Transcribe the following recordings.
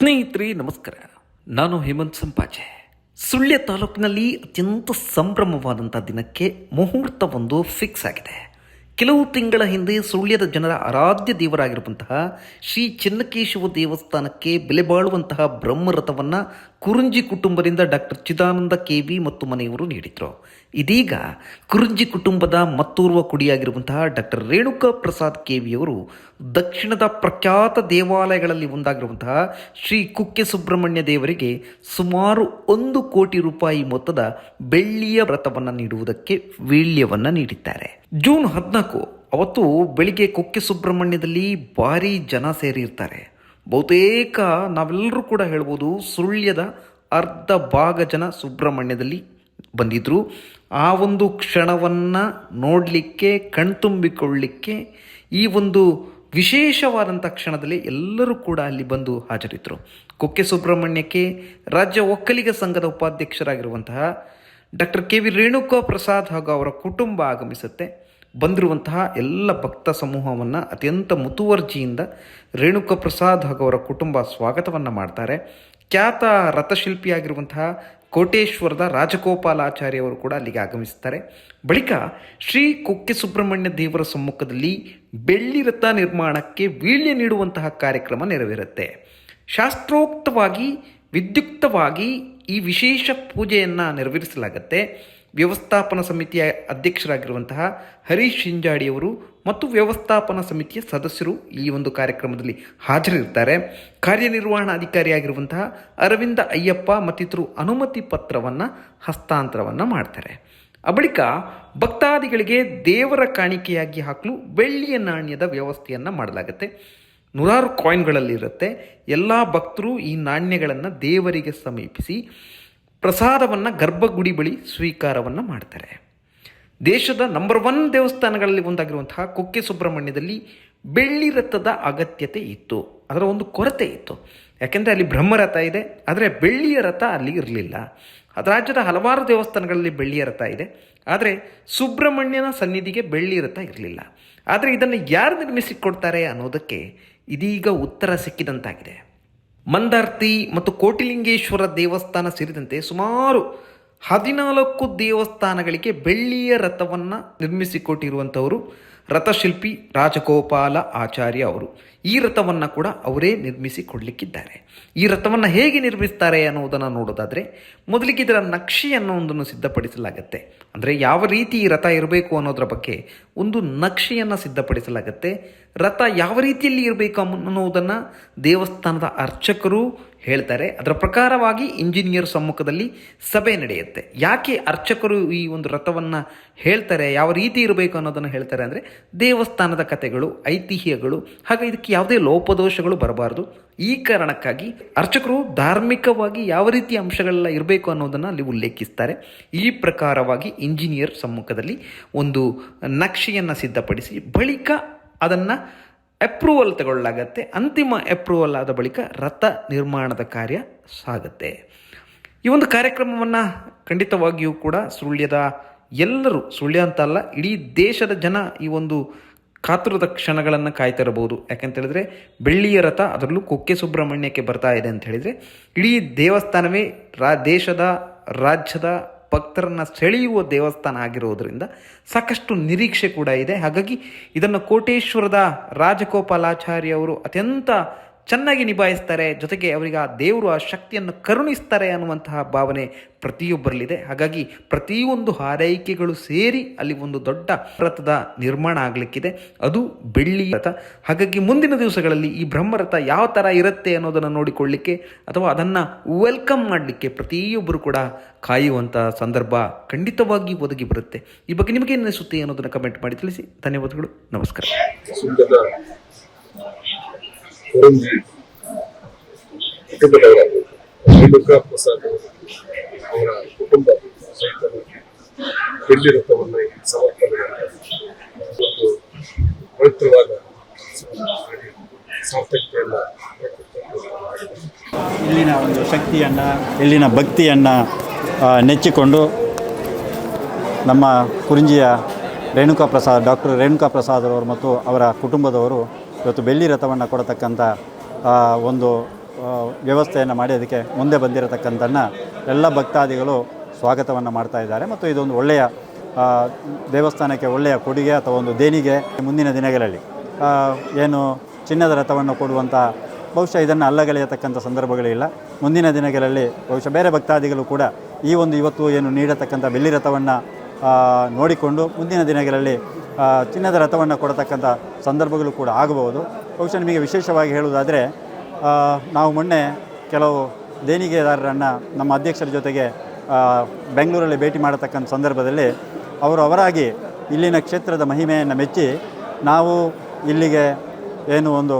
ಸ್ನೇಹಿತರೆ, ನಮಸ್ಕಾರ. ನಾನು ಹೇಮಂತ್ ಸಂಪಾಜೆ. ಸುಳ್ಯ ತಾಲೂಕಿನಲ್ಲಿ ಅತ್ಯಂತ ಸಂಭ್ರಮವಾದಂಥ ದಿನಕ್ಕೆ ಮುಹೂರ್ತ ಒಂದು ಫಿಕ್ಸ್ ಆಗಿದೆ. ಕೆಲವು ತಿಂಗಳ ಹಿಂದೆ ಸುಳ್ಯದ ಜನರ ಆರಾಧ್ಯ ದೇವರಾಗಿರುವಂತಹ ಶ್ರೀ ಚೆನ್ನಕೇಶವ ದೇವಸ್ಥಾನಕ್ಕೆ ಬೆಲೆ ಬಾಳುವಂತಹ ಬ್ರಹ್ಮರಥವನ್ನು ಕುರುಂಜಿ ಕುಟುಂಬದಿಂದ ಡಾಕ್ಟರ್ ಚಿದಾನಂದ ಕೆ ವಿ ಮತ್ತು ಮನೆಯವರು ನೀಡಿದರು. ಇದೀಗ ಕುರುಂಜಿ ಕುಟುಂಬದ ಮತ್ತೋರ್ವ ಕುಡಿಯಾಗಿರುವಂತಹ ಡಾಕ್ಟರ್ ರೇಣುಕಾ ಪ್ರಸಾದ್ ಕೆ ವಿಯವರು ದಕ್ಷಿಣದ ಪ್ರಖ್ಯಾತ ದೇವಾಲಯಗಳಲ್ಲಿ ಒಂದಾಗಿರುವಂತಹ ಶ್ರೀ ಕುಕ್ಕೆ ಸುಬ್ರಹ್ಮಣ್ಯ ದೇವರಿಗೆ ಸುಮಾರು ಒಂದು ಕೋಟಿ ರೂಪಾಯಿ ಮೊತ್ತದ ಬೆಳ್ಳಿಯ ವ್ರತವನ್ನು ನೀಡುವುದಕ್ಕೆ ವೀಳ್ಯವನ್ನು ನೀಡಿದ್ದಾರೆ. ಜೂನ್ ಹದಿನಾಲ್ಕು, ಅವತ್ತು ಬೆಳಿಗ್ಗೆ ಕುಕ್ಕೆ ಸುಬ್ರಹ್ಮಣ್ಯದಲ್ಲಿ ಭಾರಿ ಜನ ಸೇರಿರ್ತಾರೆ. ಬಹುತೇಕ ನಾವೆಲ್ಲರೂ ಕೂಡ ಹೇಳ್ಬೋದು ಸುಳ್ಯದ ಅರ್ಧ ಭಾಗ ಜನ ಸುಬ್ರಹ್ಮಣ್ಯದಲ್ಲಿ ಬಂದಿದ್ದರು ಆ ಒಂದು ಕ್ಷಣವನ್ನು ನೋಡಲಿಕ್ಕೆ ಕಣ್ತುಂಬಿಕೊಳ್ಳಲಿಕ್ಕೆ ಈ ಒಂದು ವಿಶೇಷವಾದಂಥ ಕ್ಷಣದಲ್ಲಿ ಎಲ್ಲರೂ ಕೂಡ ಅಲ್ಲಿ ಬಂದು ಹಾಜರಿದ್ದರು ಕುಕ್ಕೆ ಸುಬ್ರಹ್ಮಣ್ಯಕ್ಕೆ ರಾಜ್ಯ ಒಕ್ಕಲಿಗ ಸಂಘದ ಉಪಾಧ್ಯಕ್ಷರಾಗಿರುವಂತಹ doctor K V Renuka Prasad ಹಾಗೂ ಅವರ ಕುಟುಂಬ ಆಗಮಿಸುತ್ತೆ. ಬಂದಿರುವಂತಹ ಎಲ್ಲ ಭಕ್ತ ಸಮೂಹವನ್ನು ಅತ್ಯಂತ ಮುತುವರ್ಜಿಯಿಂದ ರೇಣುಕ ಪ್ರಸಾದ್ ಹಾಗೂ ಅವರ ಕುಟುಂಬ ಸ್ವಾಗತವನ್ನು ಮಾಡ್ತಾರೆ. ಖ್ಯಾತ ರಥಶಿಲ್ಪಿಯಾಗಿರುವಂತಹ ಕೋಟೇಶ್ವರದ ರಾಜಗೋಪಾಲಾಚಾರ್ಯ ಅವರು ಕೂಡ ಅಲ್ಲಿಗೆ ಆಗಮಿಸ್ತಾರೆ. ಬಳಿಕ ಶ್ರೀ ಕುಕ್ಕೆ ಸುಬ್ರಹ್ಮಣ್ಯ ದೇವರ ಸಮ್ಮುಖದಲ್ಲಿ ಬೆಳ್ಳಿ ರಥ ನಿರ್ಮಾಣಕ್ಕೆ ವೀಳ್ಯ ನೀಡುವಂತಹ ಕಾರ್ಯಕ್ರಮ ನೆರವೇರುತ್ತೆ. ಶಾಸ್ತ್ರೋಕ್ತವಾಗಿ, ವಿದ್ಯುಕ್ತವಾಗಿ ಈ ವಿಶೇಷ ಪೂಜೆಯನ್ನು ನೆರವೇರಿಸಲಾಗುತ್ತೆ. ವ್ಯವಸ್ಥಾಪನಾ ಸಮಿತಿಯ ಅಧ್ಯಕ್ಷರಾಗಿರುವಂತಹ ಹರೀಶ್ ಹಿಂಜಾಡಿಯವರು ಮತ್ತು ವ್ಯವಸ್ಥಾಪನಾ ಸಮಿತಿಯ ಸದಸ್ಯರು ಈ ಒಂದು ಕಾರ್ಯಕ್ರಮದಲ್ಲಿ ಹಾಜರಿರ್ತಾರೆ ಕಾರ್ಯನಿರ್ವಹಣಾಧಿಕಾರಿಯಾಗಿರುವಂತಹ ಅರವಿಂದ ಅಯ್ಯಪ್ಪ ಮತ್ತಿತರು ಅನುಮತಿ ಪತ್ರವನ್ನು ಹಸ್ತಾಂತರವನ್ನು ಮಾಡ್ತಾರೆ. ಆ ಬಳಿಕ ಭಕ್ತಾದಿಗಳಿಗೆ ದೇವರ ಕಾಣಿಕೆಯಾಗಿ ಹಾಕಲು ಬೆಳ್ಳಿಯ ನಾಣ್ಯದ ವ್ಯವಸ್ಥೆಯನ್ನು ಮಾಡಲಾಗುತ್ತೆ. ನೂರಾರು ಕಾಯಿನ್ಗಳಲ್ಲಿರುತ್ತೆ ಎಲ್ಲ ಭಕ್ತರು ಈ ನಾಣ್ಯಗಳನ್ನು ದೇವರಿಗೆ ಸಮೀಪಿಸಿ ಪ್ರಸಾದವನ್ನು ಗರ್ಭಗುಡಿ ಬಳಿ ಸ್ವೀಕಾರವನ್ನು ಮಾಡ್ತಾರೆ. ದೇಶದ ನಂಬರ್ ಒನ್ ದೇವಸ್ಥಾನಗಳಲ್ಲಿ ಒಂದಾಗಿರುವಂತಹ ಕುಕ್ಕೆ ಸುಬ್ರಹ್ಮಣ್ಯದಲ್ಲಿ ಬೆಳ್ಳಿ ರಥದ ಅಗತ್ಯತೆ ಇತ್ತು. ಅದರ ಒಂದು ಕೊರತೆ ಇತ್ತು. ಯಾಕೆಂದರೆ ಅಲ್ಲಿ ಬ್ರಹ್ಮರಥ ಇದೆ, ಆದರೆ ಬೆಳ್ಳಿಯ ರಥ ಅಲ್ಲಿ ಇರಲಿಲ್ಲ. ರಾಜ್ಯದ ಹಲವಾರು ದೇವಸ್ಥಾನಗಳಲ್ಲಿ ಬೆಳ್ಳಿಯ ರಥ ಇದೆ, ಆದರೆ ಸುಬ್ರಹ್ಮಣ್ಯನ ಸನ್ನಿಧಿಗೆ ಬೆಳ್ಳಿ ರಥ ಇರಲಿಲ್ಲ. ಆದರೆ ಇದನ್ನು ಯಾರು ನಿರ್ಮಿಸಿಕೊಡ್ತಾರೆ ಅನ್ನೋದಕ್ಕೆ ಇದೀಗ ಉತ್ತರ ಸಿಕ್ಕಿದಂತಾಗಿದೆ. ಮಂದಾರ್ತಿ ಮತ್ತು ಕೋಟಿಲಿಂಗೇಶ್ವರ ದೇವಸ್ಥಾನ ಸೇರಿದಂತೆ ಸುಮಾರು ಹದಿನಾಲ್ಕು ದೇವಸ್ಥಾನಗಳಿಗೆ ಬೆಳ್ಳಿಯ ರಥವನ್ನು ನಿರ್ಮಿಸಿಕೊಟ್ಟಿರುವಂಥವರು. ರಥಶಿಲ್ಪಿ ರಾಜಗೋಪಾಲ ಆಚಾರ್ಯ ಅವರು ಈ ರಥವನ್ನು ಕೂಡ ಅವರೇ ನಿರ್ಮಿಸಿ ಕೊಡಲಿಕ್ಕಿದ್ದಾರೆ ಈ ರಥವನ್ನು ಹೇಗೆ ನಿರ್ಮಿಸ್ತಾರೆ ಅನ್ನೋದನ್ನು ನೋಡೋದಾದರೆ, ಮೊದಲಿಗೆ ಇದರ ನಕ್ಷೆಯನ್ನು ಒಂದನ್ನು ಸಿದ್ಧಪಡಿಸಲಾಗುತ್ತೆ. ಅಂದರೆ ಯಾವ ರೀತಿ ಈ ರಥ ಇರಬೇಕು ಅನ್ನೋದರ ಬಗ್ಗೆ ಒಂದು ನಕ್ಷೆಯನ್ನು ಸಿದ್ಧಪಡಿಸಲಾಗುತ್ತೆ. ರಥ ಯಾವ ರೀತಿಯಲ್ಲಿ ಇರಬೇಕು ಅನ್ನೋದನ್ನು ದೇವಸ್ಥಾನದ ಅರ್ಚಕರು ಹೇಳ್ತಾರೆ. ಅದರ ಪ್ರಕಾರವಾಗಿ ಇಂಜಿನಿಯರ್ ಸಮ್ಮುಖದಲ್ಲಿ ಸಭೆ ನಡೆಯುತ್ತೆ. ಯಾಕೆ ಅರ್ಚಕರು ಈ ಒಂದು ರಥವನ್ನು ಹೇಳ್ತಾರೆ, ಯಾವ ರೀತಿ ಇರಬೇಕು ಅನ್ನೋದನ್ನು ಹೇಳ್ತಾರೆ ಅಂದರೆ, ದೇವಸ್ಥಾನದ ಕಥೆಗಳು, ಐತಿಹ್ಯಗಳು, ಹಾಗೆ ಇದಕ್ಕೆ ಯಾವುದೇ ಲೋಪದೋಷಗಳು ಬರಬಾರದು. ಈ ಕಾರಣಕ್ಕಾಗಿ ಅರ್ಚಕರು ಧಾರ್ಮಿಕವಾಗಿ ಯಾವ ರೀತಿ ಅಂಶಗಳೆಲ್ಲ ಇರಬೇಕು ಅನ್ನೋದನ್ನು ಅಲ್ಲಿ ಉಲ್ಲೇಖಿಸ್ತಾರೆ. ಈ ಪ್ರಕಾರವಾಗಿ ಇಂಜಿನಿಯರ್ ಸಮ್ಮುಖದಲ್ಲಿ ಒಂದು ನಕ್ಷೆಯನ್ನು ಸಿದ್ಧಪಡಿಸಿ, ಬಳಿಕ ಅದನ್ನು ಅಪ್ರೂವಲ್ ತಗೊಳ್ಳಲಾಗತ್ತೆ ಅಂತಿಮ ಅಪ್ರೂವಲ್ ಆದ ಬಳಿಕ ರಥ ನಿರ್ಮಾಣದ ಕಾರ್ಯ ಸಾಗುತ್ತೆ. ಈ ಒಂದು ಕಾರ್ಯಕ್ರಮವನ್ನು ಖಂಡಿತವಾಗಿಯೂ ಕೂಡ ಸುಳ್ಯದ ಎಲ್ಲರೂ, ಸುಳ್ಯ ಅಂತ ಅಲ್ಲ, ಇಡೀ ದೇಶದ ಜನ ಈ ಒಂದು ಕಾತುರದ ಕ್ಷಣಗಳನ್ನು ಕಾಯ್ತಿರಬಹುದು. ಇರಬಹುದು ಯಾಕಂತ ಹೇಳಿದ್ರೆ, ಬೆಳ್ಳಿಯ ರಥ ಅದರಲ್ಲೂ ಕುಕ್ಕೆ ಸುಬ್ರಹ್ಮಣ್ಯಕ್ಕೆ ಬರ್ತಾ ಇದೆ ಅಂತ ಹೇಳಿದರೆ, ಇಡೀ ದೇವಸ್ಥಾನವೇ ರಾ, ದೇಶದ ರಾಜ್ಯದ ಭಕ್ತರನ್ನು ಸೆಳೆಯುವ ದೇವಸ್ಥಾನ ಆಗಿರೋದರಿಂದ ಸಾಕಷ್ಟು ನಿರೀಕ್ಷೆ ಕೂಡ ಇದೆ. ಹಾಗಾಗಿ ಇದನ್ನು ಕೋಟೇಶ್ವರದ ರಾಜಗೋಪಾಲಾಚಾರ್ಯ ಅವರು ಅತ್ಯಂತ ಚೆನ್ನಾಗಿ ನಿಭಾಯಿಸ್ತಾರೆ, ಜೊತೆಗೆ ಅವರಿಗೆ ಆ ದೇವರು ಆ ಶಕ್ತಿಯನ್ನು ಕರುಣಿಸ್ತಾರೆ ಅನ್ನುವಂತಹ ಭಾವನೆ ಪ್ರತಿಯೊಬ್ಬರಲ್ಲಿದೆ. ಹಾಗಾಗಿ ಪ್ರತಿಯೊಂದು ಹಾರೈಕೆಗಳು ಸೇರಿ ಅಲ್ಲಿ ಒಂದು ದೊಡ್ಡ ರಥದ ನಿರ್ಮಾಣ ಆಗಲಿಕ್ಕಿದೆ. ಅದು ಬೆಳ್ಳಿ ರಥ. ಹಾಗಾಗಿ ಮುಂದಿನ ದಿವಸಗಳಲ್ಲಿ ಈ ಬ್ರಹ್ಮರಥ ಯಾವ ಥರ ಇರುತ್ತೆ ಅನ್ನೋದನ್ನು ನೋಡಿಕೊಳ್ಳಿಕ್ಕೆ ಅಥವಾ ಅದನ್ನು ವೆಲ್ಕಮ್ ಮಾಡಲಿಕ್ಕೆ ಪ್ರತಿಯೊಬ್ಬರು ಕೂಡ ಕಾಯುವಂಥ ಸಂದರ್ಭ ಖಂಡಿತವಾಗಿ ಒದಗಿ ಬರುತ್ತೆ. ಈ ಬಗ್ಗೆ ನಿಮಗೆ ಅನಿಸುತ್ತೆ ಅನ್ನೋದನ್ನು ಕಮೆಂಟ್ ಮಾಡಿ ತಿಳಿಸಿ. ಧನ್ಯವಾದಗಳು. ನಮಸ್ಕಾರ. ಸುಂದರ ಕೊರಂಜಿ ಕುಟುಂಬದವರ ರೇಣುಕಾ ಪ್ರಸಾದ್ ಅವರ ಕುಟುಂಬ ಸಹಿತ ಬೆಳ್ಳಿ ರಥವನ್ನು ಸಮರ್ಪಣೆ ಒಂದು ಪವಿತ್ರವಾದ ಮಾಡಿದ್ದಾರೆ ಇಲ್ಲಿನ ಒಂದು ಶಕ್ತಿಯನ್ನು, ಇಲ್ಲಿನ ಭಕ್ತಿಯನ್ನು ನೆಚ್ಚಿಕೊಂಡು ನಮ್ಮ ಕುರಿಂಜಿಯ ರೇಣುಕಾ ಪ್ರಸಾದ್ ಡಾಕ್ಟರ್ ರೇಣುಕಾ ಪ್ರಸಾದ್ ಅವರು ಮತ್ತು ಅವರ ಕುಟುಂಬದವರು ಇವತ್ತು ಬೆಳ್ಳಿ ರಥವನ್ನು ಕೊಡತಕ್ಕಂಥ ಒಂದು ವ್ಯವಸ್ಥೆಯನ್ನು ಮಾಡಿ ಅದಕ್ಕೆ ಮುಂದೆ ಬಂದಿರತಕ್ಕಂಥನ್ನ ಎಲ್ಲ ಭಕ್ತಾದಿಗಳು ಸ್ವಾಗತವನ್ನು ಮಾಡ್ತಾ ಇದ್ದಾರೆ. ಮತ್ತು ಇದೊಂದು ಒಳ್ಳೆಯ ದೇವಸ್ಥಾನಕ್ಕೆ ಒಳ್ಳೆಯ ಕೊಡುಗೆ ಅಥವಾ ಒಂದು ದೇಣಿಗೆ ಮುಂದಿನ ದಿನಗಳಲ್ಲಿ. ಏನು ಚಿನ್ನದ ರಥವನ್ನು ಕೊಡುವಂಥ ಬಹುಶಃ ಇದನ್ನು ಅಲ್ಲಗಳೆಯತಕ್ಕಂಥ ಸಂದರ್ಭಗಳಿಲ್ಲ. ಮುಂದಿನ ದಿನಗಳಲ್ಲಿ ಬಹುಶಃ ಬೇರೆ ಭಕ್ತಾದಿಗಳು ಕೂಡ ಈ ಒಂದು ಇವತ್ತು ಏನು ನೀಡತಕ್ಕಂಥ ಬೆಳ್ಳಿ ರಥವನ್ನು ನೋಡಿಕೊಂಡು ಮುಂದಿನ ದಿನಗಳಲ್ಲಿ ಚಿನ್ನದ ರಥವನ್ನು ಕೊಡತಕ್ಕಂಥ ಸಂದರ್ಭಗಳು ಕೂಡ ಆಗಬಹುದು. ಬಹುಶಃ ನಿಮಗೆ ವಿಶೇಷವಾಗಿ ಹೇಳುವುದಾದರೆ ನಾವು ಮೊನ್ನೆ ಕೆಲವು ದೇಣಿಗೆದಾರರನ್ನು, ನಮ್ಮ ಅಧ್ಯಕ್ಷರ ಜೊತೆಗೆ ಬೆಂಗಳೂರಲ್ಲಿ ಭೇಟಿ ಮಾಡತಕ್ಕಂಥ ಸಂದರ್ಭದಲ್ಲಿ ಅವರು ಅವರಾಗಿ ಇಲ್ಲಿನ ಕ್ಷೇತ್ರದ ಮಹಿಮೆಯನ್ನು ಮೆಚ್ಚಿ, ನಾವು ಇಲ್ಲಿಗೆ ಏನು ಒಂದು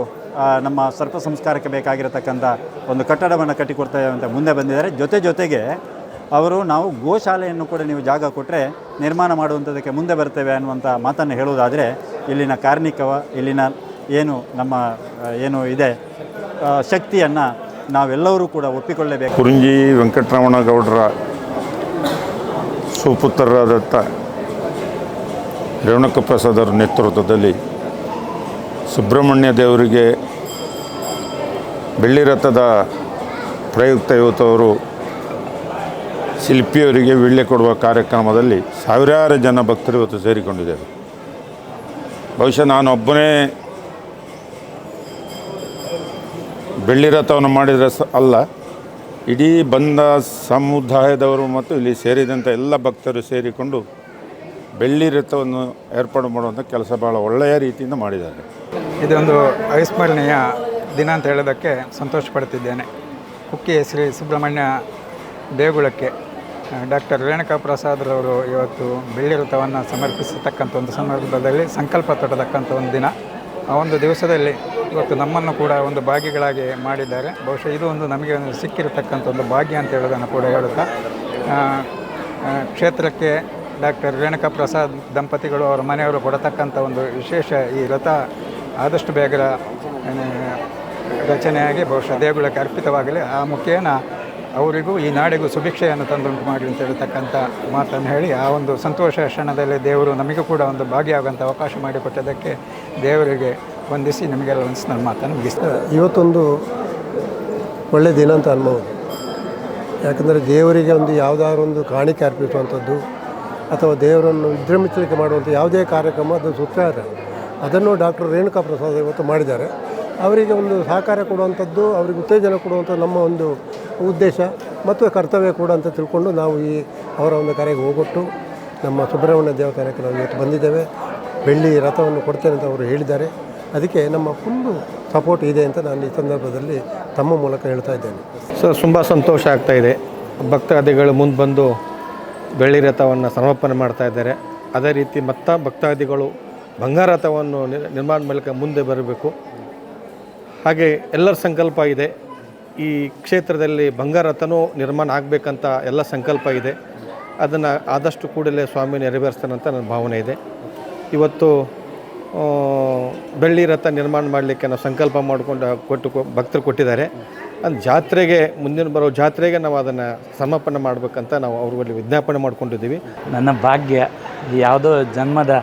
ನಮ್ಮ ಸರ್ಪ ಸಂಸ್ಕಾರಕ್ಕೆ ಬೇಕಾಗಿರತಕ್ಕಂಥ ಒಂದು ಕಟ್ಟಡವನ್ನು ಕಟ್ಟಿಕೊಡ್ತೇವೆ ಅಂತ ಮುಂದೆ ಬಂದಿದ್ದಾರೆ. ಜೊತೆ ಜೊತೆಗೆ ಅವರು ನಾವು ಗೋಶಾಲೆಯನ್ನು ಕೂಡ ನೀವು ಜಾಗ ಕೊಟ್ಟರೆ ನಿರ್ಮಾಣ ಮಾಡುವಂಥದ್ದಕ್ಕೆ ಮುಂದೆ ಬರ್ತೇವೆ ಅನ್ನುವಂಥ ಮಾತನ್ನು ಹೇಳುವುದಾದರೆ, ಇಲ್ಲಿನ ಕಾರ್ಮಿಕವ, ಇಲ್ಲಿನ ಏನು ನಮ್ಮ ಏನು ಇದೆ ಶಕ್ತಿಯನ್ನು ನಾವೆಲ್ಲರೂ ಕೂಡ ಒಪ್ಪಿಕೊಳ್ಳಬೇಕು. ಕುರುಂಜಿ ವೆಂಕಟರಮಣ ಗೌಡರ ಸುಪುತ್ರರಾದಂಥ ರೇವಣಕ ಪ್ರಸಾದರ ನೇತೃತ್ವದಲ್ಲಿ ಸುಬ್ರಹ್ಮಣ್ಯ ದೇವರಿಗೆ ಬೆಳ್ಳಿ ರಥದ ಪ್ರಯುಕ್ತ ಇವತ್ತು ಅವರು ಶಿಲ್ಪಿಯವರಿಗೆ ವೀಳ್ಯ ಕೊಡುವ ಕಾರ್ಯಕ್ರಮದಲ್ಲಿ ಸಾವಿರಾರು ಜನ ಭಕ್ತರು ಇವತ್ತು ಸೇರಿಕೊಂಡಿದ್ದಾರೆ. ಬಹುಶಃ ನಾನೊಬ್ಬನೇ ಬೆಳ್ಳಿ ರಥವನ್ನು ಮಾಡಿದರೆ ಸ ಅಲ್ಲ, ಇಡೀ ಬಂದ ಸಮುದಾಯದವರು ಮತ್ತು ಇಲ್ಲಿ ಸೇರಿದಂಥ ಎಲ್ಲ ಭಕ್ತರು ಸೇರಿಕೊಂಡು ಬೆಳ್ಳಿ ರಥವನ್ನು ಏರ್ಪಾಡು ಮಾಡುವಂಥ ಕೆಲಸ ಭಾಳ ಒಳ್ಳೆಯ ರೀತಿಯಿಂದ ಮಾಡಿದ್ದಾರೆ. ಇದೊಂದು ಅವಿಸ್ಮರಣೀಯ ದಿನ ಅಂತ ಹೇಳೋದಕ್ಕೆ ಸಂತೋಷ ಪಡ್ತಿದ್ದೇನೆ. ಕುಕ್ಕೆ ಶ್ರೀ ಸುಬ್ರಹ್ಮಣ್ಯ ದೇಗುಲಕ್ಕೆ ಡಾಕ್ಟರ್ ರೇಣುಕಾ ಪ್ರಸಾದ್ರವರು ಇವತ್ತು ಬೆಳ್ಳಿ ರಥವನ್ನು ಸಮರ್ಪಿಸತಕ್ಕಂಥ ಒಂದು ಸಂದರ್ಭದಲ್ಲಿ ಸಂಕಲ್ಪ ತೊಡತಕ್ಕಂಥ ಒಂದು ದಿನ. ಆ ಒಂದು ದಿವಸದಲ್ಲಿ ಇವತ್ತು ನಮ್ಮನ್ನು ಕೂಡ ಒಂದು ಭಾಗಿಗಳಾಗಿ ಮಾಡಿದ್ದಾರೆ. ಬಹುಶಃ ಇದು ಒಂದು ನಮಗೆ ಒಂದು ಸಿಕ್ಕಿರತಕ್ಕಂಥ ಒಂದು ಭಾಗ್ಯ ಅಂತ ಹೇಳೋದನ್ನು ಕೂಡ ಹೇಳುತ್ತಾ ಕ್ಷೇತ್ರಕ್ಕೆ ಡಾಕ್ಟರ್ ರೇಣುಕಾ ಪ್ರಸಾದ್ ದಂಪತಿಗಳು ಅವರ ಮನೆಯವರು ಕೊಡತಕ್ಕಂಥ ಒಂದು ವಿಶೇಷ ಈ ರಥ ಆದಷ್ಟು ಬೇಗ ರಚನೆಯಾಗಿ ಬಹುಶಃ ದೇಗುಲಕ್ಕೆ ಅರ್ಪಿತವಾಗಲಿ. ಆ ಮುಖೇನ ಅವರಿಗೂ ಈ ನಾಡಿಗೂ ಸುಭಿಕ್ಷೆಯನ್ನು ತಂದುಂಟು ಮಾಡಿ ಅಂತ ಹೇಳ್ತಕ್ಕಂಥ ಮಾತನ್ನು ಹೇಳಿ ಆ ಒಂದು ಸಂತೋಷ ಕ್ಷಣದಲ್ಲಿ ದೇವರು ನಮಗೂ ಕೂಡ ಒಂದು ಭಾಗಿಯಾಗುವಂಥ ಅವಕಾಶ ಮಾಡಿಕೊಟ್ಟದಕ್ಕೆ ದೇವರಿಗೆ ವಂದಿಸಿ ನಿಮಗೆಲ್ಲ ಒಂದು ನನ್ನ ಮಾತನ್ನು ಮುಗಿಸ್ತೇನೆ. ಇವತ್ತೊಂದು ಒಳ್ಳೆಯ ದಿನ ಅಂತ ಅನ್ಬೋದು. ಯಾಕಂದರೆ ದೇವರಿಗೆ ಒಂದು ಯಾವುದಾದ್ರು ಒಂದು ಕಾಣಿಕೆ ಅರ್ಪಿಸುವಂಥದ್ದು ಅಥವಾ ದೇವರನ್ನು ವಿಜೃಂಭಿಸಲಿಕ್ಕೆ ಮಾಡುವಂಥ ಯಾವುದೇ ಕಾರ್ಯಕ್ರಮ ಅದು ಸುತ್ತಾರ ಅದನ್ನು ಡಾಕ್ಟರ್ ರೇಣುಕಾ ಪ್ರಸಾದ್ ಇವತ್ತು ಮಾಡಿದ್ದಾರೆ. ಅವರಿಗೆ ಒಂದು ಸಹಕಾರ ಕೊಡುವಂಥದ್ದು, ಅವರಿಗೆ ಉತ್ತೇಜನ ಕೊಡುವಂಥದ್ದು ನಮ್ಮ ಒಂದು ಉದ್ದೇಶ ಮತ್ತು ಕರ್ತವ್ಯ ಕೂಡ ಅಂತ ತಿಳ್ಕೊಂಡು ನಾವು ಈ ಅವರ ಒಂದು ಕರೆಗೆ ಹೋಗೊಟ್ಟು ನಮ್ಮ ಸುಬ್ರಹ್ಮಣ್ಯ ದೇವಸ್ಥಾನಕ್ಕೆ ನಾವು ಇವತ್ತು ಬಂದಿದ್ದೇವೆ. ಬೆಳ್ಳಿ ರಥವನ್ನು ಕೊಡ್ತೇನೆ ಅಂತ ಅವರು ಹೇಳಿದ್ದಾರೆ. ಅದಕ್ಕೆ ನಮ್ಮ ಫುಲ್ಲು ಸಪೋರ್ಟ್ ಇದೆ ಅಂತ ನಾನು ಈ ಸಂದರ್ಭದಲ್ಲಿ ತಮ್ಮ ಮೂಲಕ ಹೇಳ್ತಾ ಇದ್ದೇನೆ. ಸೊ, ತುಂಬ ಸಂತೋಷ ಆಗ್ತಾ ಇದೆ. ಭಕ್ತಾದಿಗಳು ಮುಂದೆ ಬಂದು ಬೆಳ್ಳಿ ರಥವನ್ನು ಸಮರ್ಪಣೆ ಮಾಡ್ತಾ ಇದ್ದಾರೆ. ಅದೇ ರೀತಿ ಮತ್ತ ಭಕ್ತಾದಿಗಳು ಬಂಗಾರ ರಥವನ್ನು ನಿರ್- ನಿರ್ಮಾಣ ಮೂಲಕ ಮುಂದೆ ಬರಬೇಕು. ಹಾಗೆ ಎಲ್ಲರ ಸಂಕಲ್ಪ ಇದೆ. ಈ ಕ್ಷೇತ್ರದಲ್ಲಿ ಬಂಗಾರ ರಥನೂ ನಿರ್ಮಾಣ ಆಗಬೇಕಂತ ಎಲ್ಲ ಸಂಕಲ್ಪ ಇದೆ. ಅದನ್ನು ಆದಷ್ಟು ಕೂಡಲೇ ಸ್ವಾಮಿ ನೆರವೇರಿಸ್ತಾನಂತ ನನ್ನ ಭಾವನೆ ಇದೆ. ಇವತ್ತು ಬೆಳ್ಳಿ ರಥ ನಿರ್ಮಾಣ ಮಾಡಲಿಕ್ಕೆ ನಾವು ಸಂಕಲ್ಪ ಮಾಡಿಕೊಂಡು ಕೊಟ್ಟು ಭಕ್ತರು ಕೊಟ್ಟಿದ್ದಾರೆ. ಅದು ಜಾತ್ರೆಗೆ, ಮುಂದಿನ ಬರೋ ಜಾತ್ರೆಗೆ ನಾವು ಅದನ್ನು ಸಮರ್ಪಣೆ ಮಾಡಬೇಕಂತ ನಾವು ಅವ್ರಲ್ಲಿ ವಿಜ್ಞಾಪನೆ ಮಾಡ್ಕೊಂಡಿದ್ದೀವಿ. ನನ್ನ ಭಾಗ್ಯ, ಯಾವುದೋ ಜನ್ಮದ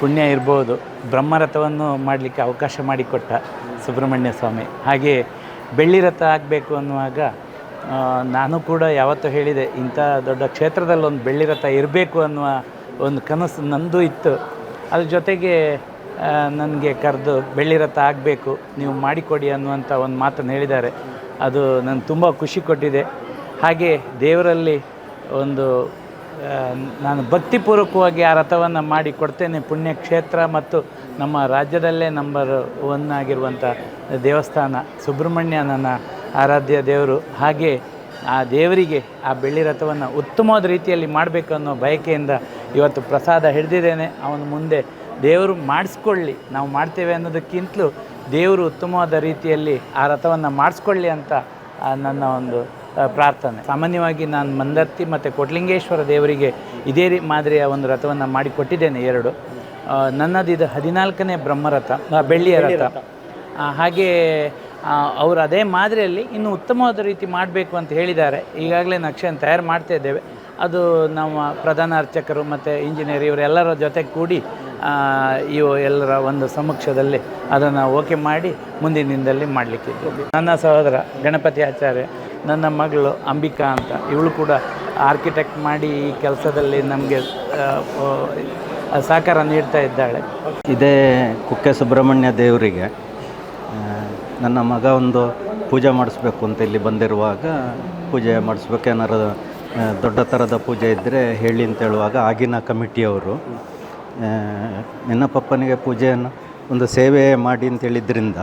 ಪುಣ್ಯ ಇರ್ಬೋದು. ಬ್ರಹ್ಮರಥವನ್ನು ಮಾಡಲಿಕ್ಕೆ ಅವಕಾಶ ಮಾಡಿಕೊಟ್ಟ ಸುಬ್ರಹ್ಮಣ್ಯ ಸ್ವಾಮಿ. ಹಾಗೆ ಬೆಳ್ಳಿ ರಥ ಆಗಬೇಕು ಅನ್ನುವಾಗ ನಾನು ಕೂಡ ಯಾವತ್ತೂ ಹೇಳಿದೆ, ಇಂಥ ದೊಡ್ಡ ಕ್ಷೇತ್ರದಲ್ಲಿ ಒಂದು ಬೆಳ್ಳಿ ರಥ ಇರಬೇಕು ಅನ್ನುವ ಒಂದು ಕನಸು ನಂದು ಇತ್ತು. ಅದ್ರ ಜೊತೆಗೆ ನನಗೆ ಕರೆದು ಬೆಳ್ಳಿ ರಥ ಆಗಬೇಕು ನೀವು ಮಾಡಿಕೊಡಿ ಅನ್ನುವಂಥ ಒಂದು ಮಾತನ್ನು ಹೇಳಿದ್ದಾರೆ. ಅದು ನನಗೆ ತುಂಬ ಖುಷಿ ಕೊಟ್ಟಿದೆ. ಹಾಗೆ ದೇವರಲ್ಲಿ ಒಂದು ನಾನು ಭಕ್ತಿಪೂರ್ವಕವಾಗಿ ಆ ರಥವನ್ನು ಮಾಡಿ ಕೊಡ್ತೇನೆ ಪುಣ್ಯಕ್ಷೇತ್ರ ಮತ್ತು ನಮ್ಮ ರಾಜ್ಯದಲ್ಲೇ ನಂಬರ್ ಒನ್ ಆಗಿರುವಂಥ ದೇವಸ್ಥಾನ ಸುಬ್ರಹ್ಮಣ್ಯ ನನ್ನ ಆರಾಧ್ಯ ದೇವರು. ಹಾಗೆ ಆ ದೇವರಿಗೆ ಆ ಬೆಳ್ಳಿ ರಥವನ್ನು ಉತ್ತಮವಾದ ರೀತಿಯಲ್ಲಿ ಮಾಡಬೇಕು ಅನ್ನೋ ಬಯಕೆಯಿಂದ ಇವತ್ತು ಪ್ರಸಾದ ಹಿಡಿದಿದ್ದೇನೆ. ಅವನು ಮುಂದೆ ದೇವರು ಮಾಡಿಸ್ಕೊಳ್ಳಿ. ನಾವು ಮಾಡ್ತೇವೆ ಅನ್ನೋದಕ್ಕಿಂತಲೂ ದೇವರು ಉತ್ತಮವಾದ ರೀತಿಯಲ್ಲಿ ಆ ರಥವನ್ನು ಮಾಡಿಸ್ಕೊಳ್ಳಿ ಅಂತ ನನ್ನ ಒಂದು ಪ್ರಾರ್ಥನೆ. ಸಾಮಾನ್ಯವಾಗಿ ನಾನು ಮಂದರ್ತಿ ಮತ್ತು ಕೊಟ್ಲಿಂಗೇಶ್ವರ ದೇವರಿಗೆ ಇದೇ ರೀ ಮಾದರಿಯ ಒಂದು ರಥವನ್ನು ಮಾಡಿಕೊಟ್ಟಿದ್ದೇನೆ ಎರಡು. ನನ್ನದಿದು ನನ್ನದು ಇದು ಹದಿನಾಲ್ಕನೇ ಬ್ರಹ್ಮರಥ ಬೆಳ್ಳಿಯ ರಥ. ಹಾಗೆ ಅವರು ಅದೇ ಮಾದರಿಯಲ್ಲಿ ಇನ್ನು ಉತ್ತಮವಾದ ರೀತಿ ಮಾಡಬೇಕು ಅಂತ ಹೇಳಿದ್ದಾರೆ. ಈಗಾಗಲೇ ನಕ್ಷೆಯನ್ನು ತಯಾರು ಮಾಡ್ತಾ ಇದ್ದೇವೆ. ಅದು ನಮ್ಮ ಪ್ರಧಾನ ಅರ್ಚಕರು ಮತ್ತು ಇಂಜಿನಿಯರ್ ಇವರೆಲ್ಲರ ಜೊತೆ ಕೂಡಿ ಇವು ಎಲ್ಲರ ಒಂದು ಸಮಕ್ಷದಲ್ಲಿ ಅದನ್ನು ಓಕೆ ಮಾಡಿ ಮುಂದಿನಿಂದಲ್ಲಿ ಮಾಡಲಿಕ್ಕಿದ್ದು ನನ್ನ ಸಹೋದರ ಗಣಪತಿ ಆಚಾರ್ಯ ನನ್ನ ಮಗಳು ಅಂಬಿಕಾ ಅಂತ. ಇವಳು ಕೂಡ ಆರ್ಕಿಟೆಕ್ಟ್ ಮಾಡಿ ಈ ಕೆಲಸದಲ್ಲಿ ನಮಗೆ ಸಹಕಾರ ನೀಡ್ತಾ ಇದ್ದಾಳೆ. ಇದೇ ಕುಕ್ಕೆ ಸುಬ್ರಹ್ಮಣ್ಯ ದೇವರಿಗೆ ನನ್ನ ಮಗ ಒಂದು ಪೂಜೆ ಮಾಡಿಸ್ಬೇಕು ಅಂತ ಇಲ್ಲಿ ಬಂದಿರುವಾಗ, ಪೂಜೆ ಮಾಡಿಸ್ಬೇಕು ಏನಾರು ದೊಡ್ಡ ಥರದ ಪೂಜೆ ಇದ್ದರೆ ಹೇಳಿ ಅಂತ ಹೇಳುವಾಗ ಆಗಿನ ಕಮಿಟಿಯವರು ನಿನ್ನ ಪಪ್ಪನಿಗೆ ಪೂಜೆಯನ್ನು ಒಂದು ಸೇವೆ ಮಾಡಿ ಅಂತ ಹೇಳಿದ್ರಿಂದ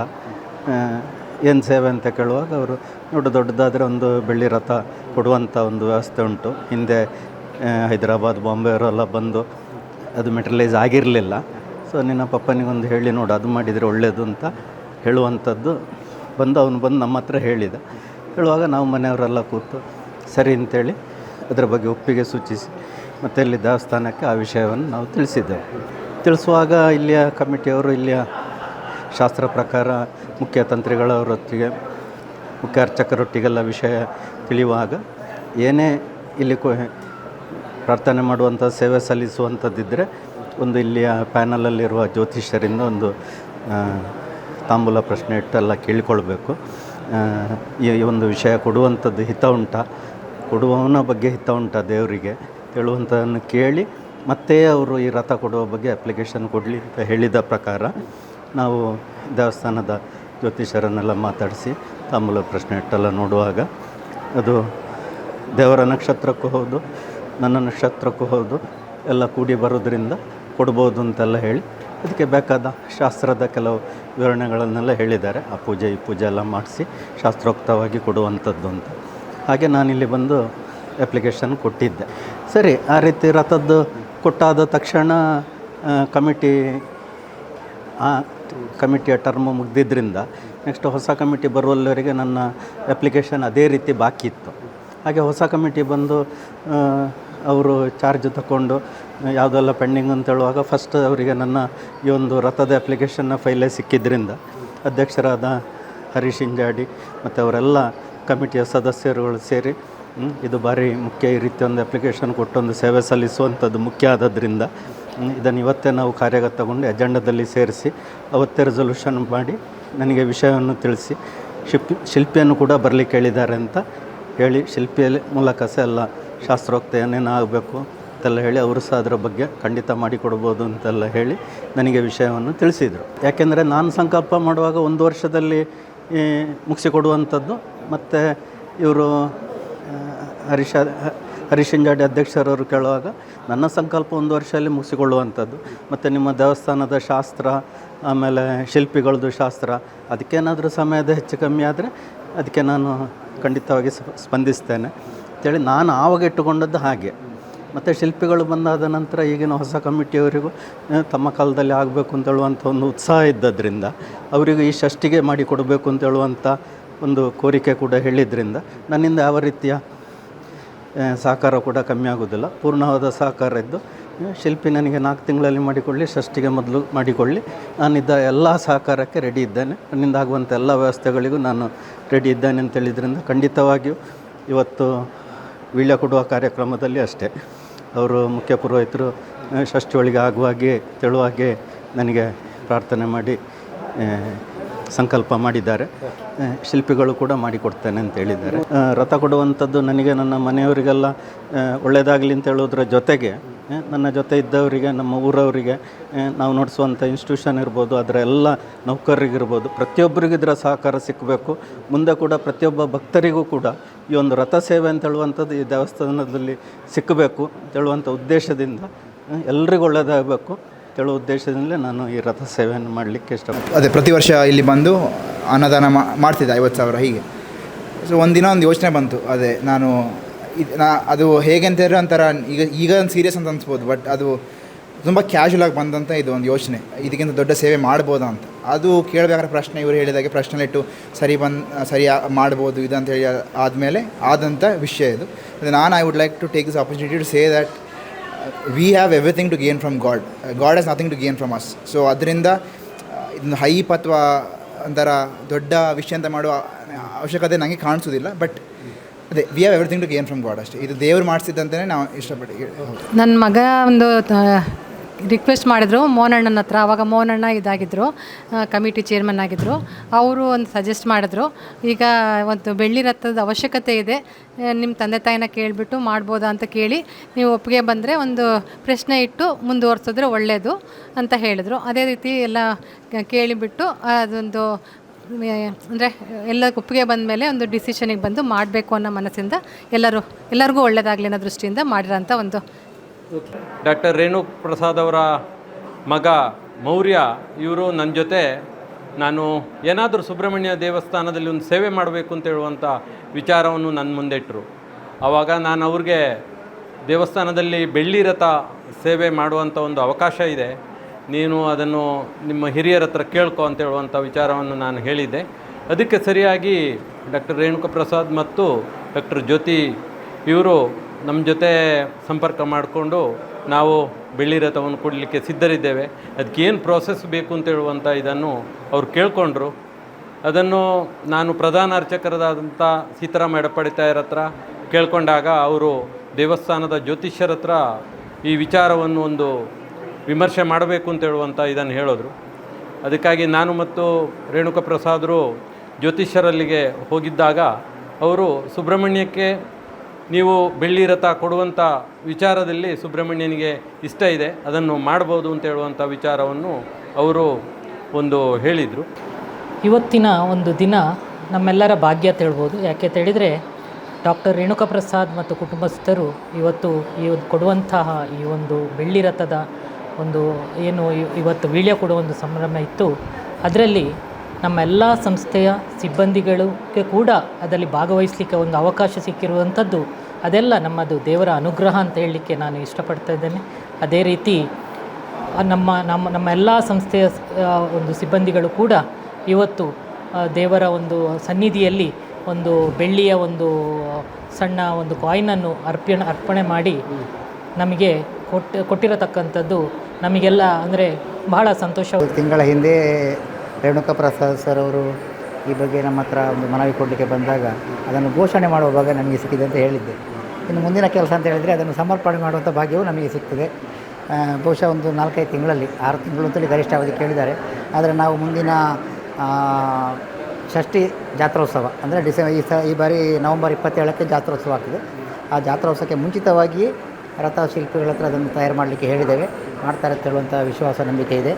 ಏನು ಸೇವೆ ಅಂತ ಕೇಳುವಾಗ ಅವರು ದೊಡ್ಡ ದೊಡ್ಡದಾದರೆ ಒಂದು ಬೆಳ್ಳಿ ರಥ ಕೊಡುವಂಥ ಒಂದು ವ್ಯವಸ್ಥೆ ಉಂಟು. ಹಿಂದೆ ಹೈದರಾಬಾದ್, ಬಾಂಬೆ ಅವರೆಲ್ಲ ಬಂದು ಅದು ಮೆಟ್ರಲೈಸ್ ಆಗಿರಲಿಲ್ಲ. ಸೊ, ನಿನ್ನ ಪಪ್ಪನಿಗೊಂದು ಹೇಳಿ ನೋಡು, ಅದು ಮಾಡಿದರೆ ಒಳ್ಳೆಯದು ಅಂತ ಹೇಳುವಂಥದ್ದು ಬಂದು ಅವನು ಬಂದು ನಮ್ಮ ಹತ್ರ ಹೇಳಿದ. ಹೇಳುವಾಗ ನಾವು ಮನೆಯವರೆಲ್ಲ ಕೂತು, ಸರಿ ಅಂತೇಳಿ ಅದರ ಬಗ್ಗೆ ಒಪ್ಪಿಗೆ ಸೂಚಿಸಿ. ಮತ್ತು ಇಲ್ಲಿ ದೇವಸ್ಥಾನಕ್ಕೆ ಆ ವಿಷಯವನ್ನು ನಾವು ತಿಳಿಸಿದ್ದೆವು. ತಿಳಿಸುವಾಗ ಇಲ್ಲಿಯ ಕಮಿಟಿಯವರು, ಇಲ್ಲಿಯ ಶಾಸ್ತ್ರ ಪ್ರಕಾರ ಮುಖ್ಯ ತಂತ್ರಿಗಳವರೊತ್ತಿಗೆ ಮುಖ್ಯ ಅರ್ಚಕರೊಟ್ಟಿಗೆಲ್ಲ ವಿಷಯ ತಿಳಿಯುವಾಗ ಏನೇ ಇಲ್ಲಿ ಕೊ ಪ್ರಾರ್ಥನೆ ಮಾಡುವಂಥ, ಸೇವೆ ಸಲ್ಲಿಸುವಂಥದ್ದಿದ್ದರೆ ಒಂದು ಇಲ್ಲಿಯ ಪ್ಯಾನಲಲ್ಲಿರುವ ಜ್ಯೋತಿಷ್ಯರಿಂದ ಒಂದು ತಾಂಬೂಲ ಪ್ರಶ್ನೆ ಇಟ್ಟೆಲ್ಲ ಕೇಳಿಕೊಳ್ಬೇಕು. ಈ ಒಂದು ವಿಷಯ ಕೊಡುವಂಥದ್ದು ಹಿತ ಉಂಟ. ಕೊಡುವವನ ಬಗ್ಗೆ ಹಿತ ಉಂಟ ದೇವರಿಗೆ ಹೇಳುವಂಥದ್ದನ್ನು ಕೇಳಿ ಮತ್ತೆ ಅವರು ಈ ರಥ ಕೊಡುವ ಬಗ್ಗೆ ಅಪ್ಲಿಕೇಶನ್ ಕೊಡಲಿ ಅಂತ ಹೇಳಿದ ಪ್ರಕಾರ ನಾವು ದೇವಸ್ಥಾನದ ಜ್ಯೋತಿಷರನ್ನೆಲ್ಲ ಮಾತಾಡಿಸಿ ತಾಂಬೂಲ ಪ್ರಶ್ನೆ ಇಟ್ಟೆಲ್ಲ ನೋಡುವಾಗ ಅದು ದೇವರ ನಕ್ಷತ್ರಕ್ಕೂ ಹೌದು, ನನ್ನ ನಕ್ಷತ್ರಕ್ಕೂ ಹೌದು, ಎಲ್ಲ ಕೂಡಿ ಬರೋದ್ರಿಂದ ಕೊಡ್ಬೋದು ಅಂತೆಲ್ಲ ಹೇಳಿ ಅದಕ್ಕೆ ಬೇಕಾದ ಶಾಸ್ತ್ರದ ಕೆಲವು ವಿವರಣೆಗಳನ್ನೆಲ್ಲ ಹೇಳಿದ್ದಾರೆ. ಆ ಪೂಜೆ, ಈ ಪೂಜೆ ಎಲ್ಲ ಮಾಡಿಸಿ ಶಾಸ್ತ್ರೋಕ್ತವಾಗಿ ಕೊಡುವಂಥದ್ದು ಅಂತ. ಹಾಗೆ ನಾನಿಲ್ಲಿ ಬಂದು ಅಪ್ಲಿಕೇಶನ್ ಕೊಟ್ಟಿದ್ದೆ. ಸರಿ, ಆ ರೀತಿ ರಥದ್ದು ಕೊಟ್ಟಾದ ತಕ್ಷಣ ಕಮಿಟಿ ಕಮಿಟಿಯ ಟರ್ಮ್ ಮುಗ್ದಿದ್ದರಿಂದ ನೆಕ್ಸ್ಟ್ ಹೊಸ ಕಮಿಟಿ ಬರುವಲ್ಲಿವರೆಗೆ ನನ್ನ ಅಪ್ಲಿಕೇಶನ್ ಅದೇ ರೀತಿ ಬಾಕಿ ಇತ್ತು. ಹಾಗೆ ಹೊಸ ಕಮಿಟಿ ಬಂದು ಅವರು ಚಾರ್ಜ್ ತಗೊಂಡು ಯಾವುದೆಲ್ಲ ಪೆಂಡಿಂಗ್ ಅಂತ ಹೇಳುವಾಗ ಫಸ್ಟ್ ಅವರಿಗೆ ನನ್ನ ಈ ಒಂದು ರಥದ ಅಪ್ಲಿಕೇಶನ್ನ ಫೈಲೇ ಸಿಕ್ಕಿದ್ದರಿಂದ ಅಧ್ಯಕ್ಷರಾದ ಹರೀಶ್ ಇಂಜಾಡಿ ಮತ್ತು ಅವರೆಲ್ಲ ಕಮಿಟಿಯ ಸದಸ್ಯರುಗಳು ಸೇರಿ ಇದು ಭಾರಿ ಮುಖ್ಯ ಈ ರೀತಿ ಒಂದು ಅಪ್ಲಿಕೇಶನ್ ಕೊಟ್ಟೊಂದು ಸೇವೆ ಸಲ್ಲಿಸುವಂಥದ್ದು ಮುಖ್ಯ ಆದದ್ರಿಂದ ಇದನ್ನು ಇವತ್ತೇ ನಾವು ಕಾರ್ಯಗತಗೊಂಡು ಅಜೆಂಡದಲ್ಲಿ ಸೇರಿಸಿ ಅವತ್ತೇ ರೆಸೊಲ್ಯೂಷನ್ ಮಾಡಿ ನನಗೆ ವಿಷಯವನ್ನು ತಿಳಿಸಿ ಶಿಲ್ಪಿ ಶಿಲ್ಪಿಯನ್ನು ಕೂಡ ಬರಲಿಕ್ಕೆ ಹೇಳಿದ್ದಾರೆ ಅಂತ ಹೇಳಿ ಶಿಲ್ಪಿಯ ಮೂಲಕ ಸಹ ಎಲ್ಲ ಶಾಸ್ತ್ರೋಕ್ತ ಏನೇನು ಆಗಬೇಕು ಅಂತೆಲ್ಲ ಹೇಳಿ ಅವರು ಸಹ ಅದರ ಬಗ್ಗೆ ಖಂಡಿತ ಮಾಡಿಕೊಡ್ಬೋದು ಅಂತೆಲ್ಲ ಹೇಳಿ ನನಗೆ ವಿಷಯವನ್ನು ತಿಳಿಸಿದರು. ಯಾಕೆಂದರೆ ನಾನು ಸಂಕಲ್ಪ ಮಾಡುವಾಗ ಒಂದು ವರ್ಷದಲ್ಲಿ ಮುಗಿಸಿಕೊಡುವಂಥದ್ದು ಮತ್ತು ಇವರು ಹರೀಶ ಹರೀಶ್ ಇಂಜಾಡಿ ಅಧ್ಯಕ್ಷರವರು ಕೇಳುವಾಗ, ನನ್ನ ಸಂಕಲ್ಪ ಒಂದು ವರ್ಷದಲ್ಲಿ ಮುಗಿಸಿಕೊಳ್ಳುವಂಥದ್ದು. ಮತ್ತು ನಿಮ್ಮ ದೇವಸ್ಥಾನದ ಶಾಸ್ತ್ರ, ಆಮೇಲೆ ಶಿಲ್ಪಿಗಳದ್ದು ಶಾಸ್ತ್ರ, ಅದಕ್ಕೇನಾದರೂ ಸಮಯದ ಹೆಚ್ಚು ಕಮ್ಮಿ ಆದರೆ ಅದಕ್ಕೆ ನಾನು ಖಂಡಿತವಾಗಿ ಸ್ಪ- ಸ್ಪಂದಿಸ್ತೇನೆ. ಅಂತೇಳಿ ನಾನು ಆವಾಗ ಇಟ್ಟುಕೊಂಡದ್ದು ಹಾಗೆ. ಮತ್ತು ಶಿಲ್ಪಿಗಳು ಬಂದಾದ ನಂತರ ಈಗಿನ ಹೊಸ ಕಮಿಟಿಯವರಿಗೂ ತಮ್ಮ ಕಾಲದಲ್ಲಿ ಆಗಬೇಕು ಅಂತ ಹೇಳುವಂಥ ಒಂದು ಉತ್ಸಾಹ ಇದ್ದದ್ರಿಂದ, ಅವರಿಗೂ ಈ ಷಷ್ಟಿಗೆ ಮಾಡಿ ಕೊಡಬೇಕು ಅಂತ ಹೇಳುವಂಥ ಒಂದು ಕೋರಿಕೆ ಕೂಡ ಹೇಳಿದ್ರಿಂದ, ನನ್ನಿಂದ ಯಾವ ರೀತಿಯ ಸಹಕಾರ ಕೂಡ ಕಮ್ಮಿ ಆಗೋದಿಲ್ಲ. ಪೂರ್ಣವಾದ ಸಹಕಾರ ಇದ್ದು ಶಿಲ್ಪಿ ನನಗೆ ನಾಲ್ಕು ತಿಂಗಳಲ್ಲಿ ಮಾಡಿಕೊಳ್ಳಿ ಷಷ್ಟಿಗೆ ಮೊದಲು ಮಾಡಿಕೊಳ್ಳಿ. ನಾನಿದ್ದ ಎಲ್ಲ ಸಹಕಾರಕ್ಕೆ ರೆಡಿ ಇದ್ದೇನೆ. ನನ್ನಿಂದ ಆಗುವಂಥ ಎಲ್ಲ ವ್ಯವಸ್ಥೆಗಳಿಗೂ ನಾನು ರೆಡಿ ಇದ್ದೇನೆ ಅಂತ ಹೇಳಿದ್ರಿಂದ ಖಂಡಿತವಾಗಿಯೂ ಇವತ್ತು ವೀಳ್ಯ ಕೊಡುವ ಕಾರ್ಯಕ್ರಮದಲ್ಲಿ ಅಷ್ಟೇ. ಅವರು ಮುಖ್ಯ ಪುರೋಹಿತರು ಷಷ್ಠಿ ಒಳಗೆ ಆಗುವಾಗೆ ತೆಳುವಾಗೆ ನನಗೆ ಪ್ರಾರ್ಥನೆ ಮಾಡಿ ಸಂಕಲ್ಪ ಮಾಡಿದ್ದಾರೆ. ಶಿಲ್ಪಿಗಳು ಕೂಡ ಮಾಡಿಕೊಡ್ತೇನೆ ಅಂತ ಹೇಳಿದ್ದಾರೆ. ರಥ ಕೊಡುವಂಥದ್ದು ನನಗೆ ನನ್ನ ಮನೆಯವರಿಗೆಲ್ಲ ಒಳ್ಳೆಯದಾಗಲಿ ಅಂತ ಹೇಳೋದ್ರ ಜೊತೆಗೆ ನನ್ನ ಜೊತೆ ಇದ್ದವರಿಗೆ, ನಮ್ಮ ಊರವರಿಗೆ ನಾವು ನಡೆಸುವಂಥ ಇನ್ಸ್ಟಿಟ್ಯೂಷನ್ ಇರ್ಬೋದು, ಅದರ ಎಲ್ಲ ನೌಕರರಿಗಿರ್ಬೋದು, ಪ್ರತಿಯೊಬ್ಬರಿಗೂ ಇದರ ಸಹಕಾರ ಸಿಕ್ಕಬೇಕು ಮುಂದೆ ಕೂಡ ಪ್ರತಿಯೊಬ್ಬ ಭಕ್ತರಿಗೂ ಕೂಡ ಈ ಒಂದು ರಥ ಸೇವೆ ಅಂತ ಹೇಳುವಂಥದ್ದು ಈ ದೇವಸ್ಥಾನದಲ್ಲಿ ಸಿಕ್ಕಬೇಕು ಅಂತ ಹೇಳುವಂಥ ಉದ್ದೇಶದಿಂದ ಎಲ್ರಿಗೂ ಒಳ್ಳೆಯದಾಗಬೇಕು ಹೇಳುವ ಉದ್ದೇಶದಿಂದಲೇ ನಾನು ಈ ರಥ ಸೇವೆಯನ್ನು ಮಾಡಲಿಕ್ಕೆ ಇಷ್ಟಪಡ್ತೀನಿ. ಅದೇ, ಪ್ರತಿ ವರ್ಷ ಇಲ್ಲಿ ಬಂದು ಅನ್ನದಾನ ಮಾಡ್ತಿದ್ದೆ, ಐವತ್ತು ಸಾವಿರ, ಹೀಗೆ. ಸೊ ಒಂದಿನ ಒಂದು ಯೋಚನೆ ಬಂತು, ಅದೇ, ನಾನು ನಾ, ಅದು ಹೇಗೆ ಅಂತ ಹೇಳಿದ್ರೆ ಒಂಥರ ಈಗ ಈಗ ಒಂದು ಸೀರಿಯಸ್ ಅಂತ ಅನ್ಸ್ಬೋದು ಬಟ್ ಅದು ತುಂಬ ಕ್ಯಾಶುವಲ್ ಆಗಿ ಬಂದಂಥ ಇದು ಒಂದು ಯೋಚನೆ. ಇದಕ್ಕಿಂತ ದೊಡ್ಡ ಸೇವೆ ಮಾಡ್ಬೋದಾ ಅಂತ. ಅದು ಕೇಳಬೇಕಾದ್ರೆ ಪ್ರಶ್ನೆ, ಇವರು ಹೇಳಿದಾಗೆ ಪ್ರಶ್ನೆ ಇಟ್ಟು ಸರಿ ಬಂದು, ಸರಿ ಮಾಡ್ಬೋದು, ಇದು ಅಂತ ಹೇಳಿ ಆದಮೇಲೆ ಆದಂಥ ವಿಷಯ ಇದು. ನಾನು I would like to take this opportunity to say that we have everything to gain from God God has nothing to gain from us so ಅದರಿಂದ ಇದನ್ನು ಹೈಪ್ ಅಥವಾ ಒಂಥರ ದೊಡ್ಡ ವಿಷಯ ಅಂತ ಮಾಡುವ ಅವಶ್ಯಕತೆ ನನಗೆ ಕಾಣಿಸೋದಿಲ್ಲ ಬಟ್ ಅದೇ we have everything to gain from God ಅಷ್ಟೇ. ಇದು ದೇವ್ರು ಮಾಡಿಸಿದ್ದಂತಲೇ ನಾವು ಇಷ್ಟಪಟ್ಟು ನನ್ನ ಮಗ ಒಂದು ರಿಕ್ವೆಸ್ಟ್ ಮಾಡಿದ್ರು. ಮೋಹನಣ್ಣನ ಹತ್ರ. ಆವಾಗ ಮೋಹನಣ್ಣ ಇದಾಗಿದ್ದರು ಕಮಿಟಿ ಚೇರ್ಮನ್ ಆಗಿದ್ದರು ಅವರು ಒಂದು ಸಜೆಸ್ಟ್ ಮಾಡಿದ್ರು. ಈಗ ಒಂದು ಬೆಳ್ಳಿ ರಥದ ಅವಶ್ಯಕತೆ ಇದೆ. ನಿಮ್ಮ ತಂದೆ ತಾಯಿನ ಕೇಳಿಬಿಟ್ಟು ಮಾಡ್ಬೋದಾ ಅಂತ ಕೇಳಿ ನೀವು ಒಪ್ಪಿಗೆ ಬಂದರೆ ಒಂದು ಪ್ರಶ್ನೆ ಇಟ್ಟು ಮುಂದುವರ್ಸಿದ್ರೆ ಒಳ್ಳೆಯದು ಅಂತ ಹೇಳಿದರು. ಅದೇ ರೀತಿ ಎಲ್ಲ ಕೇಳಿಬಿಟ್ಟು ಅದೊಂದು ಅಂದರೆ ಎಲ್ಲ ಒಪ್ಪಿಗೆ ಬಂದ ಮೇಲೆ ಒಂದು ಡಿಸಿಷನಿಗೆ ಬಂದು ಮಾಡಬೇಕು ಅನ್ನೋ ಮನಸ್ಸಿಂದ ಎಲ್ಲರೂ, ಎಲ್ಲರಿಗೂ ಒಳ್ಳೆಯದಾಗಲಿ ಅನ್ನೋ ದೃಷ್ಟಿಯಿಂದ ಮಾಡಿರೋಂಥ ಒಂದು ಡಾಕ್ಟರ್ ರೇಣು ಪ್ರಸಾದ್ ಅವರ ಮಗ ಮೌರ್ಯ, ಇವರು ನನ್ನ ಜೊತೆ. ನಾನು ಏನಾದರೂ ಸುಬ್ರಹ್ಮಣ್ಯ ದೇವಸ್ಥಾನದಲ್ಲಿ ಒಂದು ಸೇವೆ ಮಾಡಬೇಕು ಅಂತ ಹೇಳುವಂಥ ವಿಚಾರವನ್ನು ನನ್ನ ಮುಂದೆ ಇಟ್ಟರು ಆವಾಗ ನಾನು ಅವ್ರಿಗೆ ದೇವಸ್ಥಾನದಲ್ಲಿ ಬೆಳ್ಳಿ ರಥ ಸೇವೆ ಮಾಡುವಂಥ ಒಂದು ಅವಕಾಶ ಇದೆ. ನೀನು ಅದನ್ನು ನಿಮ್ಮ ಹಿರಿಯರ ಹತ್ರ ಕೇಳ್ಕೊ ಅಂತ ಹೇಳುವಂಥ ವಿಚಾರವನ್ನು ನಾನು ಹೇಳಿದ್ದೆ. ಅದಕ್ಕೆ ಸರಿಯಾಗಿ ಡಾಕ್ಟರ್ ರೇಣುಕಾ ಪ್ರಸಾದ್ ಮತ್ತು ಡಾಕ್ಟರ್ ಜ್ಯೋತಿ ಇವರು ನಮ್ಮ ಜೊತೆ ಸಂಪರ್ಕ ಮಾಡಿಕೊಂಡು ನಾವು ಬೆಳ್ಳಿ ರಥವನ್ನು ಕೊಡಲಿಕ್ಕೆ ಸಿದ್ಧರಿದ್ದೇವೆ. ಅದಕ್ಕೆ ಏನು ಪ್ರೋಸೆಸ್ ಬೇಕು ಅಂತ ಹೇಳುವಂಥ ಇದನ್ನು ಅವ್ರು ಕೇಳಿಕೊಂಡ್ರು. ಅದನ್ನು ನಾನು ಪ್ರಧಾನ ಅರ್ಚಕರದಾದಂಥ ಸೀತಾರಾಮ ಎಡಪಡಿತಾಯರ ಹತ್ರ ಕೇಳಿಕೊಂಡಾಗ ಅವರು ದೇವಸ್ಥಾನದ ಜ್ಯೋತಿಷ್ಯರ ಹತ್ರ ಈ ವಿಚಾರವನ್ನು ಒಂದು ವಿಮರ್ಶೆ ಮಾಡಬೇಕು ಅಂತ ಹೇಳುವಂಥ ಇದನ್ನು ಹೇಳಿದ್ರು. ಅದಕ್ಕಾಗಿ ನಾನು ಮತ್ತು ರೇಣುಕಾ ಪ್ರಸಾದರು ಜ್ಯೋತಿಷ್ಯರಲ್ಲಿಗೆ ಹೋಗಿದ್ದಾಗ ಅವರು ಸುಬ್ರಹ್ಮಣ್ಯಕ್ಕೆ ನೀವು ಬೆಳ್ಳಿ ರಥ ಕೊಡುವಂಥ ವಿಚಾರದಲ್ಲಿ ಸುಬ್ರಹ್ಮಣ್ಯನಿಗೆ ಇಷ್ಟ ಇದೆ. ಅದನ್ನು ಮಾಡ್ಬೋದು ಅಂತ ಹೇಳುವಂಥ ವಿಚಾರವನ್ನು ಅವರು ಒಂದು ಹೇಳಿದರು. ಇವತ್ತಿನ ಒಂದು ದಿನ ನಮ್ಮೆಲ್ಲರ ಭಾಗ್ಯ ಅಂತ ಹೇಳ್ಬೋದು ಯಾಕೆ ಅಂತ ಹೇಳಿದರೆ ಡಾಕ್ಟರ್ ರೇಣುಕಾ ಪ್ರಸಾದ್ ಮತ್ತು ಕುಟುಂಬಸ್ಥರು ಇವತ್ತು ಈ ಒಂದು ಕೊಡುವಂತಹ ಈ ಒಂದು ಬೆಳ್ಳಿ ರಥದ ಒಂದು ಏನು ಇವತ್ತು ವೀಳ್ಯ ಕೊಡುವ ಒಂದು ಸಂಭ್ರಮ ಇತ್ತು. ಅದರಲ್ಲಿ ನಮ್ಮ ಎಲ್ಲ ಸಂಸ್ಥೆಯ ಸಿಬ್ಬಂದಿಗಳಿಗೆ ಕೂಡ ಅದರಲ್ಲಿ ಭಾಗವಹಿಸಲಿಕ್ಕೆ ಒಂದು ಅವಕಾಶ ಸಿಕ್ಕಿರುವಂಥದ್ದು ಅದೆಲ್ಲ ನಮ್ಮದು ದೇವರ ಅನುಗ್ರಹ ಅಂತ ಹೇಳಲಿಕ್ಕೆ ನಾನು ಇಷ್ಟಪಡ್ತಾ ಇದ್ದೇನೆ. ಅದೇ ರೀತಿ ನಮ್ಮ ನಮ್ಮ ನಮ್ಮ ಎಲ್ಲ ಸಂಸ್ಥೆಯ ಒಂದು ಸಿಬ್ಬಂದಿಗಳು ಕೂಡ ಇವತ್ತು ದೇವರ ಒಂದು ಸನ್ನಿಧಿಯಲ್ಲಿ ಒಂದು ಬೆಳ್ಳಿಯ ಒಂದು ಸಣ್ಣ ಒಂದು ಕಾಯಿನನ್ನು ಅರ್ಪಣೆ ಅರ್ಪಣೆ ಮಾಡಿ ನಮಗೆ ಕೊಟ್ಟು, ಕೊಟ್ಟಿರತಕ್ಕಂಥದ್ದು ನಮಗೆಲ್ಲ ಅಂದರೆ ಬಹಳ ಸಂತೋಷ. ತಿಂಗಳ ಹಿಂದೆ ರೇಣುಕಾ ಪ್ರಸಾದ್ ಸರ್ ಅವರು ಈ ಬಗ್ಗೆ ನಮ್ಮ ಹತ್ರ ಒಂದು ಮನವಿ ಕೊಡಲಿಕ್ಕೆ ಬಂದಾಗ ಅದನ್ನು ಘೋಷಣೆ ಮಾಡುವ ಭಾಗ ನಮಗೆ ಸಿಕ್ಕಿದೆ ಅಂತ ಹೇಳಿದ್ದೆ. ಇನ್ನು ಮುಂದಿನ ಕೆಲಸ ಅಂತ ಹೇಳಿದರೆ ಅದನ್ನು ಸಮರ್ಪಣೆ ಮಾಡುವಂಥ ಭಾಗ್ಯವು ನಮಗೆ ಸಿಗ್ತದೆ. ಬಹುಶಃ ಒಂದು ನಾಲ್ಕೈದು ತಿಂಗಳಲ್ಲಿ, ಆರು ತಿಂಗಳು ಅಂತೇಳಿ ಗರಿಷ್ಠ ಅವಧಿ ಕೇಳಿದ್ದಾರೆ. ಆದರೆ ನಾವು ಮುಂದಿನ ಷಷ್ಠಿ ಜಾತ್ರೋತ್ಸವ, ಅಂದರೆ ಡಿಸೆಂಬರ್ ಈ ಸ, ಈ ಬಾರಿ ನವಂಬರ್ ಇಪ್ಪತ್ತೇಳಕ್ಕೆ ಜಾತ್ರೋತ್ಸವ ಆಗ್ತದೆ. ಆ ಜಾತ್ರೋತ್ಸವಕ್ಕೆ ಮುಂಚಿತವಾಗಿ ರಥ ಶಿಲ್ಪಿಗಳ ಹತ್ರ ಅದನ್ನು ತಯಾರು ಮಾಡಲಿಕ್ಕೆ ಹೇಳಿದ್ದೇವೆ. ಮಾಡ್ತಾರೆ ಅಂತ ಹೇಳುವಂಥ ವಿಶ್ವಾಸ, ನಂಬಿಕೆ ಇದೆ.